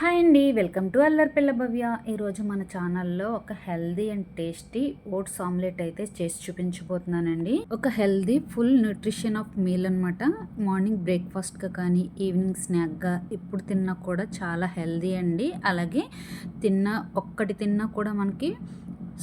Hi అండి. Welcome to Allari పిల్ల భవ్య. ఈరోజు మన ఛానల్లో ఒక healthy and tasty oats omelette అయితే చేసి చూపించబోతున్నానండి. ఒక healthy full nutrition of meal అనమాట మార్నింగ్ బ్రేక్ఫాస్ట్గా కానీ ఈవినింగ్ స్నాక్గా ఇప్పుడు తిన్నా కూడా చాలా హెల్దీ అండి. అలాగే తిన్న ఒక్కటి తిన్నా కూడా మనకి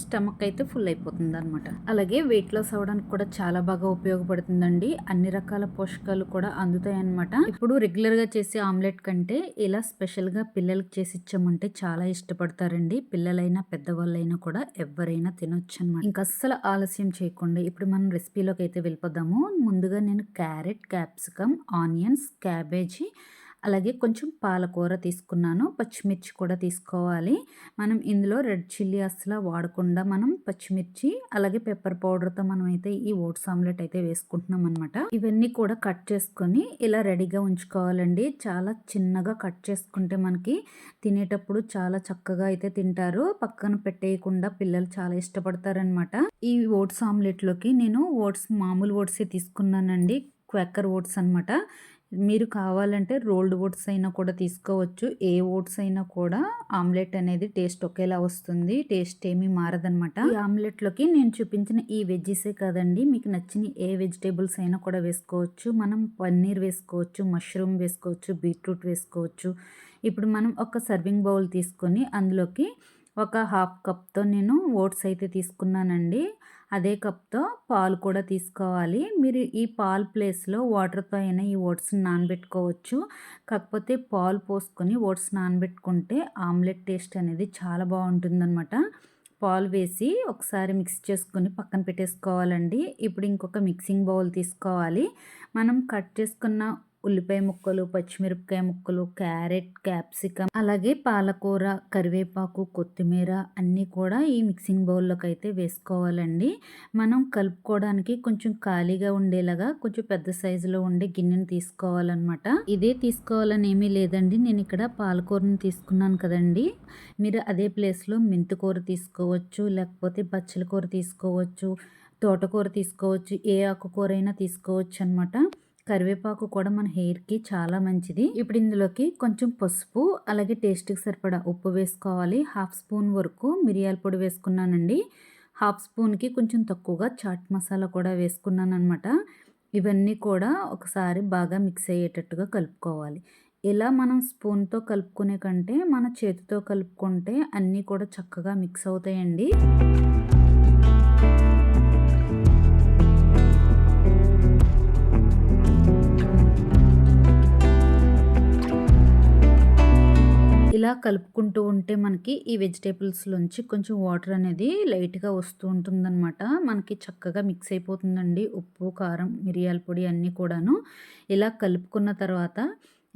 స్టమక్ అయితే ఫుల్ అయిపోతుంది అనమాట అలాగే వెయిట్ లాస్ అవ్వడానికి కూడా చాలా బాగా ఉపయోగపడుతుందండి. అన్ని రకాల పోషకాలు కూడా అందుతాయి అనమాట ఇప్పుడు రెగ్యులర్గా చేసే ఆమ్లెట్ కంటే ఇలా స్పెషల్గా పిల్లలకి చేసి ఇచ్చామంటే చాలా ఇష్టపడతారండి. పిల్లలైనా పెద్దవాళ్ళైనా కూడా ఎవరైనా తినొచ్చు అనమాట ఇంకా అస్సలు ఆలస్యం చేయకుండా ఇప్పుడు మనం రెసిపీలోకి అయితే వెళ్ళిపోదాము. ముందుగా నేను క్యారెట్ క్యాప్సికమ్ ఆనియన్స్ క్యాబేజీ అలాగే కొంచెం పాలకూర తీసుకున్నాను పచ్చిమిర్చి కూడా తీసుకోవాలి. మనం ఇందులో రెడ్ చిల్లీ అసలు వాడకుండా మనం పచ్చిమిర్చి అలాగే పెప్పర్ పౌడర్తో మనం అయితే ఈ ఓట్స్ ఆమ్లెట్ అయితే వేసుకుంటున్నాం అనమాట ఇవన్నీ కూడా కట్ చేసుకొని ఇలా రెడీగా ఉంచుకోవాలండి. చాలా చిన్నగా కట్ చేసుకుంటే మనకి తినేటప్పుడు చాలా చక్కగా అయితే తింటారు. పక్కన పెట్టేయకుండా పిల్లలు చాలా ఇష్టపడతారనమాట ఈ ఓట్స్ ఆమ్లెట్లోకి నేను ఓట్స్ మామూలు ఓట్సే తీసుకున్నానండి. క్వాకర్ ఓట్స్ అనమాట మీరు కావాలంటే రోల్డ్ ఓట్స్ అయినా కూడా తీసుకోవచ్చు. ఏ ఓట్స్ అయినా కూడా ఆమ్లెట్ అనేది టేస్ట్ ఒకేలా వస్తుంది. టేస్ట్ ఏమీ మారదనమాట ఈ ఆమ్లెట్లోకి నేను చూపించిన ఈ వెజ్జెసే కాదండి. మీకు నచ్చిన ఏ వెజిటేబుల్స్ అయినా కూడా వేసుకోవచ్చు. మనం పన్నీర్ వేసుకోవచ్చు మష్రూమ్ వేసుకోవచ్చు బీట్రూట్ వేసుకోవచ్చు. ఇప్పుడు మనం ఒక సర్వింగ్ బౌల్ తీసుకొని అందులోకి ఒక హాఫ్ కప్తో నేను ఓట్స్ అయితే తీసుకున్నానండి. అదే కప్తో పాలు కూడా తీసుకోవాలి. మీరు ఈ పాలు ప్లేస్లో వాటర్తో అయినా ఈ ఓట్స్ని నానబెట్టుకోవచ్చు. కాకపోతే పాలు పోసుకొని ఓట్స్ నానబెట్టుకుంటే ఆమ్లెట్ టేస్ట్ అనేది చాలా బాగుంటుందన్నమాట. పాలు వేసి ఒకసారి మిక్స్ చేసుకొని పక్కన పెట్టేసుకోవాలండి. ఇప్పుడు ఇంకొక మిక్సింగ్ బౌల్ తీసుకోవాలి. మనం కట్ చేసుకున్న ఉల్లిపాయ ముక్కలు పచ్చిమిరపకాయ ముక్కలు క్యారెట్ క్యాప్సికమ్ అలాగే పాలకూర కరివేపాకు కొత్తిమీర అన్నీ కూడా ఈ మిక్సింగ్ బౌల్లోకి అయితే వేసుకోవాలండి. మనం కలుపుకోవడానికి కొంచెం ఖాళీగా ఉండేలాగా కొంచెం పెద్ద సైజులో ఉండే గిన్నెని తీసుకోవాలన్నమాట. ఇదే తీసుకోవాలని ఏమీ లేదండి. నేను ఇక్కడ పాలకూరని తీసుకున్నాను కదండి. మీరు అదే ప్లేస్లో మెంతికూర తీసుకోవచ్చు లేకపోతే బచ్చల కూర తీసుకోవచ్చు తోటకూర తీసుకోవచ్చు ఏ ఆకుకూర అయినా తీసుకోవచ్చు అనమాట కరివేపాకు కూడా మన హెయిర్కి చాలా మంచిది. ఇప్పుడు ఇందులోకి కొంచెం పసుపు అలాగే టేస్ట్కి సరిపడా ఉప్పు వేసుకోవాలి. హాఫ్ స్పూన్ వరకు మిరియాల పొడి వేసుకున్నానండి. హాఫ్ స్పూన్కి కొంచెం తక్కువగా చాట్ మసాలా కూడా వేసుకున్నాను అనమాట ఇవన్నీ కూడా ఒకసారి బాగా మిక్స్ అయ్యేటట్టుగా కలుపుకోవాలి. ఇలా మనం స్పూన్తో కలుపుకునే కంటే మన చేతితో కలుపుకుంటే అన్నీ కూడా చక్కగా మిక్స్ అవుతాయండి. ఇలా కలుపుకుంటూ ఉంటే మనకి ఈ వెజిటేబుల్స్లోంచి కొంచెం వాటర్ అనేది లైట్గా వస్తూ ఉంటుందన్నమాట. మనకి చక్కగా మిక్స్ అయిపోతుందండి. ఉప్పు కారం మిరియాల పొడి అన్నీ కూడాను. ఇలా కలుపుకున్న తర్వాత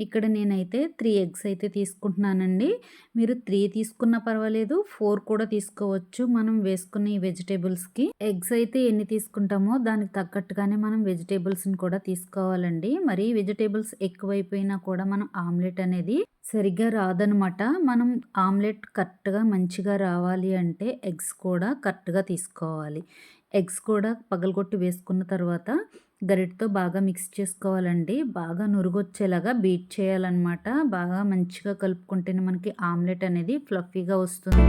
ఇక్కడ నేనైతే త్రీ ఎగ్స్ అయితే తీసుకుంటున్నానండి. మీరు త్రీ తీసుకున్న పర్వాలేదు ఫోర్ కూడా తీసుకోవచ్చు మనం వేసుకున్న ఈ వెజిటేబుల్స్కి. ఎగ్స్ అయితే ఎన్ని తీసుకుంటామో దానికి తగ్గట్టుగానే మనం వెజిటేబుల్స్ని కూడా తీసుకోవాలండి. మరి వెజిటేబుల్స్ ఎక్కువైపోయినా కూడా మనం ఆమ్లెట్ అనేది సరిగ్గా రాదనమాట. మనం ఆమ్లెట్ కరెక్ట్గా మంచిగా రావాలి అంటే ఎగ్స్ కూడా కరెక్ట్గా తీసుకోవాలి. ఎగ్స్ కూడా పగలగొట్టి వేసుకున్న తర్వాత గరిటతో బాగా మిక్స్ చేసుకోవాలండి. బాగా నురుగొచ్చేలాగా బీట్ చేయాలన్నమాట. బాగా మంచిగా కలుపుకుంటేనే మనకి ఆమ్లెట్ అనేది ఫ్లఫీగా వస్తుంది.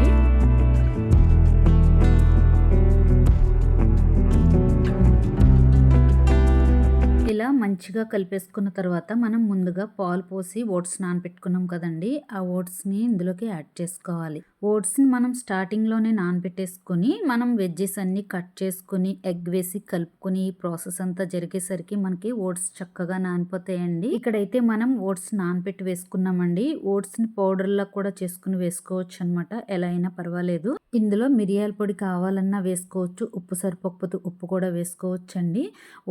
ఇలా మంచిగా కలిపేసుకున్న తర్వాత మనం ముందుగా పాలు పోసి ఓట్స్ నానబెట్టుకున్నాం కదండి. ఆ ఓట్స్ని ఇందులోకి యాడ్ చేసుకోవాలి. ఓట్స్ని మనం స్టార్టింగ్లోనే నానబెట్టేసుకొని మనం వెజ్జెస్ అన్నీ కట్ చేసుకుని ఎగ్ వేసి కలుపుకొని ఈ ప్రాసెస్ అంతా జరిగేసరికి మనకి ఓట్స్ చక్కగా నానిపోతాయండి. ఇక్కడైతే మనం ఓట్స్ నానబెట్టి వేసుకున్నామండి. ఓట్స్ని పౌడర్లా కూడా చేసుకుని వేసుకోవచ్చు అనమాట ఎలా అయినా పర్వాలేదు. ఇందులో మిరియాల పొడి కావాలన్నా వేసుకోవచ్చు. ఉప్పు సరిపోకపోతే ఉప్పు కూడా వేసుకోవచ్చు అండి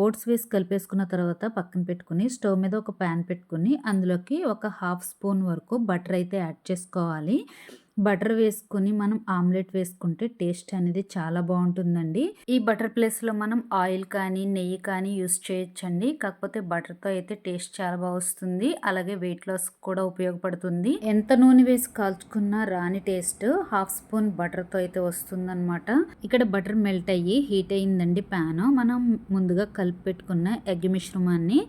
ఓట్స్ వేసి కలిపేసుకున్న తర్వాత పక్కన పెట్టుకుని స్టవ్ మీద ఒక ప్యాన్ పెట్టుకుని అందులోకి ఒక హాఫ్ స్పూన్ వరకు బటర్ అయితే యాడ్ చేసుకోవాలి. బటర్ వేసుకొని మనం ఆమ్లెట్ వేసుకుంటే టేస్ట్ అనేది చాలా బాగుంటుందండి. ఈ బటర్ ప్లేస్లో మనం ఆయిల్ కానీ నెయ్యి కానీ యూస్ చేయొచ్చండి. కాకపోతే బటర్తో అయితే టేస్ట్ చాలా బాగా వస్తుంది. అలాగే వెయిట్ లాస్ కూడా ఉపయోగపడుతుంది. ఎంత నూనె వేసి కాల్చుకున్నా రాని టేస్ట్ హాఫ్ స్పూన్ బటర్తో అయితే వస్తుందన్నమాట. ఇక్కడ బటర్ మెల్ట్ అయ్యి హీట్ అయిందండి ప్యాన్. మనం ముందుగా కలిపి పెట్టుకున్న ఎగ్ మిశ్రమాన్ని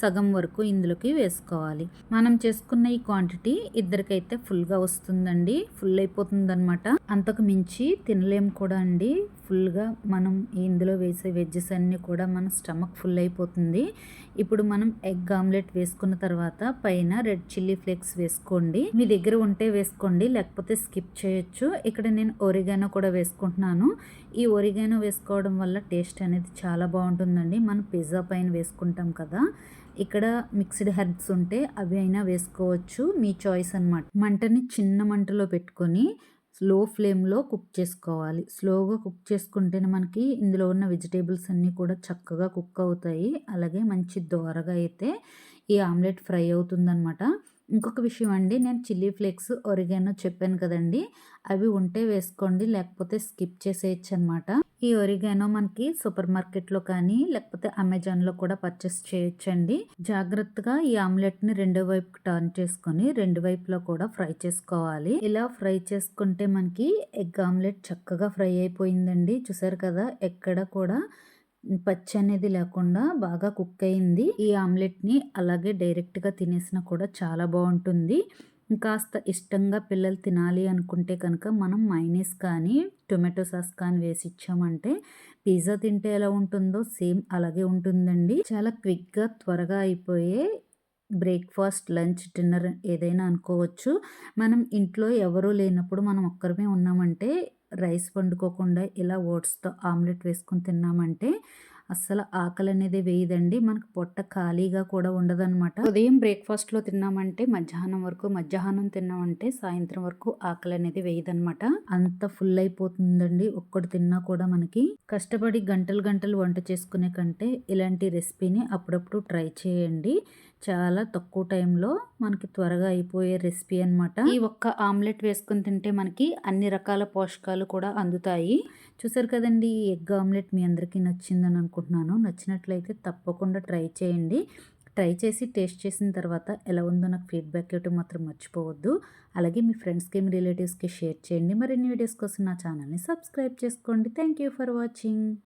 సగం వరకు ఇందులోకి వేసుకోవాలి. మనం చేసుకున్న ఈ క్వాంటిటీ ఇద్దరికైతే ఫుల్గా వస్తుందండి. ఫుల్ అయిపోతుంది అనమాట అంతకు మించి తినలేము కూడా అండి. ఫుల్గా మనం ఇందులో వేసే వెజ్జెస్ అన్నీ కూడా మన స్టమక్ ఫుల్ అయిపోతుంది. ఇప్పుడు మనం ఎగ్ ఆమ్లెట్ వేసుకున్న తర్వాత పైన రెడ్ చిల్లీ ఫ్లేక్స్ వేసుకోండి. మీ దగ్గర ఉంటే వేసుకోండి లేకపోతే స్కిప్ చేయొచ్చు. ఇక్కడ నేను ఒరిగానో కూడా వేసుకుంటున్నాను. ఈ ఒరిగానో వేసుకోవడం వల్ల టేస్ట్ అనేది చాలా బాగుంటుందండి. మనం పిజ్జా పైన వేసుకుంటాం కదా. ఇక్కడ మిక్స్డ్ హెర్బ్స్ ఉంటే అవి అయినా వేసుకోవచ్చు. మీ చాయిస్ అనమాట మంటని చిన్న మంటలో పెట్టుకొని స్లో ఫ్లేమ్లో కుక్ చేసుకోవాలి. స్లోగా కుక్ చేసుకుంటేనే మనకి ఇందులో ఉన్న వెజిటేబుల్స్ అన్నీ కూడా చక్కగా కుక్ అవుతాయి. అలాగే మంచి దోరగా అయితే ఈ ఆమ్లెట్ ఫ్రై అవుతుందనమాట ఇంకొక విషయం అండి. నేను చిల్లీ ఫ్లేక్స్ ఒరిగానో చెప్పాను కదండి. అవి ఉంటే వేసుకోండి లేకపోతే స్కిప్ చేసేయచ్చు అనమాట ఈ ఒరిగానో మనకి సూపర్ మార్కెట్లో కానీ లేకపోతే అమెజాన్లో కూడా పర్చేస్ చేయొచ్చండి. జాగ్రత్తగా ఈ ఆమ్లెట్ని రెండో వైపుకి టర్న్ చేసుకొని రెండు వైపులో కూడా ఫ్రై చేసుకోవాలి. ఇలా ఫ్రై చేసుకుంటే మనకి ఎగ్ ఆమ్లెట్ చక్కగా ఫ్రై అయిపోయిందండి. చూసారు కదా ఎక్కడ కూడా పచ్చి అనేది లేకుండా బాగా కుక్ అయింది ఈ ఆమ్లెట్ని అలాగే డైరెక్ట్గా తినేసినా కూడా చాలా బాగుంటుంది ఇంకాస్త ఇష్టంగా పిల్లలు తినాలి అనుకుంటే కనుక మనం మైనీస్ కానీ టొమాటో సాస్ కానీ వేసి ఇచ్చామంటే పిజ్జా తింటే ఎలా ఉంటుందో సేమ్ అలాగే ఉంటుందండి. చాలా క్విక్గా త్వరగా అయిపోయే బ్రేక్ఫాస్ట్ లంచ్ డిన్నర్ ఏదైనా అనుకోవచ్చు. మనం ఇంట్లో ఎవరూ లేనప్పుడు మనం ఒక్కరమే ఉన్నామంటే రైస్ వండుకోకుండా ఇలా ఓట్స్తో ఆమ్లెట్ వేసుకొని తిన్నామంటే అస్సలు ఆకలి అనేది వేయదండి. మనకు పొట్ట ఖాళీగా కూడా ఉండదన్నమాట. ఉదయం బ్రేక్ఫాస్ట్లో తిన్నామంటే మధ్యాహ్నం వరకు మధ్యాహ్నం తిన్నామంటే సాయంత్రం వరకు ఆకలి అనేది వేయదనమాట అంత ఫుల్ అయిపోతుందండి ఒక్కటి తిన్నా కూడా మనకి. కష్టపడి గంటలు గంటలు వంట చేసుకునే కంటే ఇలాంటి రెసిపీని అప్పుడప్పుడు ట్రై చేయండి. చాలా తక్కువ టైంలో మనకి త్వరగా అయిపోయే రెసిపీ అనమాట ఈ ఒక్క ఆమ్లెట్ వేసుకుని తింటే మనకి అన్ని రకాల పోషకాలు కూడా అందుతాయి. చూసారు కదండి ఈ ఎగ్ ఆమ్లెట్ మీ అందరికీ నచ్చిందని అనుకుంటున్నాను. నచ్చినట్లయితే తప్పకుండా ట్రై చేయండి. ట్రై చేసి టేస్ట్ చేసిన తర్వాత ఎలా ఉందో నాకు ఫీడ్బ్యాక్ ఇవ్వటం మాత్రం మర్చిపోవద్దు. అలాగే మీ ఫ్రెండ్స్కి మీ రిలేటివ్స్కి షేర్ చేయండి. మరిన్ని వీడియోస్ కోసం నా ఛానల్ని సబ్స్క్రైబ్ చేసుకోండి. Thank you for watching.